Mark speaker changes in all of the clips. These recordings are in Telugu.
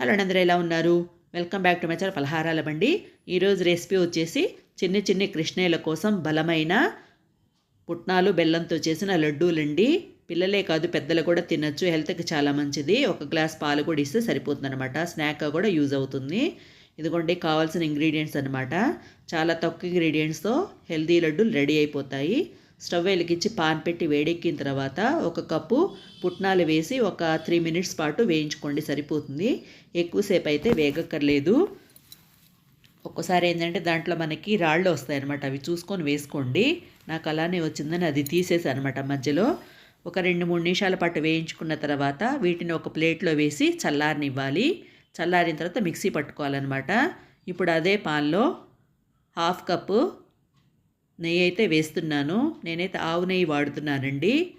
Speaker 1: హలో అందరూ ఎలా ఉన్నారు? వెల్కమ్ బ్యాక్ టు మై ఫలహారాల బండి ఈరోజు రెసిపీ వచ్చేసి చిన్ని చిన్ని కృష్ణయ్యల కోసం బలమైన పుట్నాలు బెల్లంతో చేసిన లడ్డూలండి. పిల్లలే కాదు పెద్దలు కూడా తినచ్చు. హెల్త్కి చాలా మంచిది. ఒక గ్లాస్ పాలు కూడా ఇస్తే సరిపోతుందనమాట స్నాక్ స్నాక్గా కూడా యూజ్ అవుతుంది. ఇదిగోండి కావాల్సిన ఇంగ్రీడియంట్స్ అనమాట చాలా తక్కువ ఇంగ్రీడియంట్స్తో హెల్దీ లడ్డూలు రెడీ అయిపోతాయి. స్టవ్ వెలిగించి పాన్ పెట్టి వేడెక్కిన తర్వాత ఒక కప్పు పుట్నాలు వేసి ఒక త్రీ మినిట్స్ పాటు వేయించుకోండి సరిపోతుంది. ఎక్కువసేపు అయితే వేగక్కర్లేదు. ఒక్కసారి ఏంటంటే దాంట్లో మనకి రాళ్ళు వస్తాయన్నమాట అవి చూసుకొని వేసుకోండి. నాకు అలానే వచ్చిందని అది తీసేసాను అనమాట మధ్యలో. ఒక రెండు మూడు నిమిషాల పాటు వేయించుకున్న తర్వాత వీటిని ఒక ప్లేట్లో వేసి చల్లారనివ్వాలి. చల్లారిన తర్వాత మిక్సీ పట్టుకోవాలన్నమాట. ఇప్పుడు అదే పాన్లో హాఫ్ కప్పు నెయ్యి అయితే వేస్తున్నాను. నేనైతే ఆవు నెయ్యి వాడుతున్నానండి.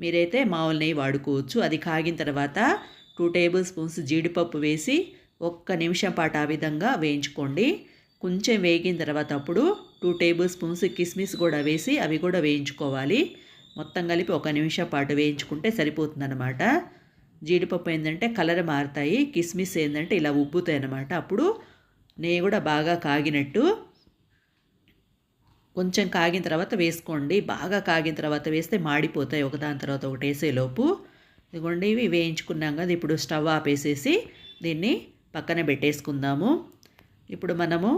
Speaker 1: మీరైతే మామూలు నెయ్యి వాడుకోవచ్చు. అది కాగిన తర్వాత టూ టేబుల్ స్పూన్స్ జీడిపప్పు వేసి ఒక్క నిమిషం పాటు ఆ విధంగా వేయించుకోండి. కొంచెం వేగిన తర్వాత అప్పుడు టూ టేబుల్ స్పూన్స్ కిస్మిస్ కూడా వేసి అవి కూడా వేయించుకోవాలి. మొత్తం కలిపి ఒక నిమిషం పాటు వేయించుకుంటే సరిపోతుందన్నమాట. జీడిపప్పు ఏంటంటే కలర్ మారుతాయి. కిస్మిస్ ఏంటంటే ఇలా ఉబ్బుతాయి అన్నమాట. అప్పుడు నెయ్యి కూడా బాగా కాగినట్టు కొంచెం కాగిన తర్వాత వేసుకోండి. బాగా కాగిన తర్వాత వేస్తే మాడిపోతాయి. ఒకదాని తర్వాత ఒకటి వేసేలోపు ఇదిగోండి ఇవి వేయించుకున్నాం కదా ఇప్పుడు స్టవ్ ఆపేసేసి దీన్ని పక్కన పెట్టేసుకుందాము. ఇప్పుడు మనము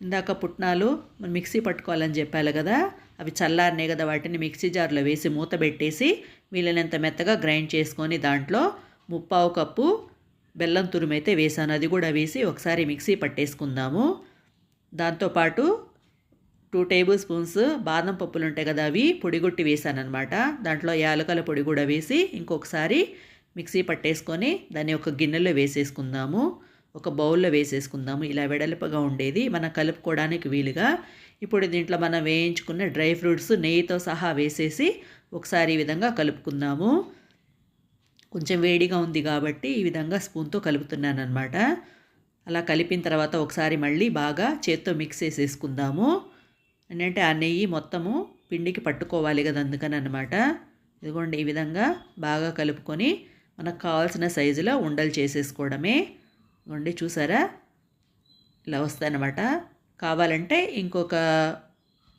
Speaker 1: ఇందాక పుట్నాలు మిక్సీ పట్టుకోవాలని చెప్పాలి కదా అవి చల్లారినాయి కదా వాటిని మిక్సీ జార్లో వేసి మూత పెట్టేసి వీలైనంత మెత్తగా గ్రైండ్ చేసుకొని దాంట్లో ముప్పావు కప్పు బెల్లం తురుమైతే వేసాను. అది కూడా వేసి ఒకసారి మిక్సీ పట్టేసుకుందాము. దాంతోపాటు టూ టేబుల్ స్పూన్స్ బాదం పప్పులు ఉంటాయి కదా అవి పొడిగొట్టి వేసాను అనమాట దాంట్లో యాలకల పొడి కూడా వేసి ఇంకొకసారి మిక్సీ పట్టేసుకొని దాన్ని ఒక గిన్నెలో వేసేసుకుందాము. ఒక బౌల్లో వేసేసుకుందాము. ఇలా వెడల్పగా ఉండేది. మనం కలుపుకోవడానికి వీలుగా. ఇప్పుడు దీంట్లో మనం వేయించుకున్న డ్రై ఫ్రూట్స్ నెయ్యితో సహా వేసేసి ఒకసారి ఈ విధంగా కలుపుకుందాము. కొంచెం వేడిగా ఉంది కాబట్టి ఈ విధంగా స్పూన్తో కలుపుతున్నాను అనమాట అలా కలిపిన తర్వాత ఒకసారి మళ్ళీ బాగా చేత్తో మిక్స్ చేసేసుకుందాము. ఏంటంటే ఆ నెయ్యి మొత్తము పిండికి పట్టుకోవాలి కదా అందుకని అనమాట ఇదిగోండి ఈ విధంగా బాగా కలుపుకొని మనకు కావాల్సిన సైజులో ఉండలు చేసేసుకోవడమే. ఇదిగోండి చూసారా? ఇలా వస్తాయన్నమాట. కావాలంటే ఇంకొక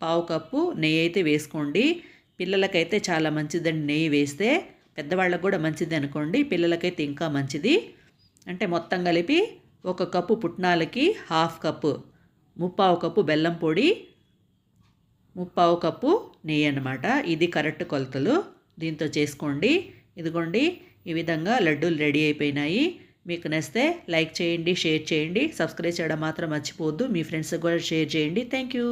Speaker 1: పావు కప్పు నెయ్యి అయితే వేసుకోండి. పిల్లలకైతే చాలా మంచిదండి నెయ్యి వేస్తే. పెద్దవాళ్ళకు కూడా మంచిది అనుకోండి. పిల్లలకైతే ఇంకా మంచిది. అంటే మొత్తం కలిపి ఒక కప్పు పుట్నాలకి హాఫ్ కప్పు ముప్పావు కప్పు బెల్లం పొడి ముప్పావు కప్పు నెయ్యి అనమాట ఇది కరెక్ట్ కొలతలు. దీంతో చేసుకోండి. ఇదిగోండి ఈ విధంగా లడ్డూలు రెడీ అయిపోయినాయి. మీకు నచ్చితే లైక్ చేయండి షేర్ చేయండి. సబ్స్క్రైబ్ చేయడం మాత్రం మర్చిపోవద్దు. మీ ఫ్రెండ్స్కి కూడా షేర్ చేయండి. Thank you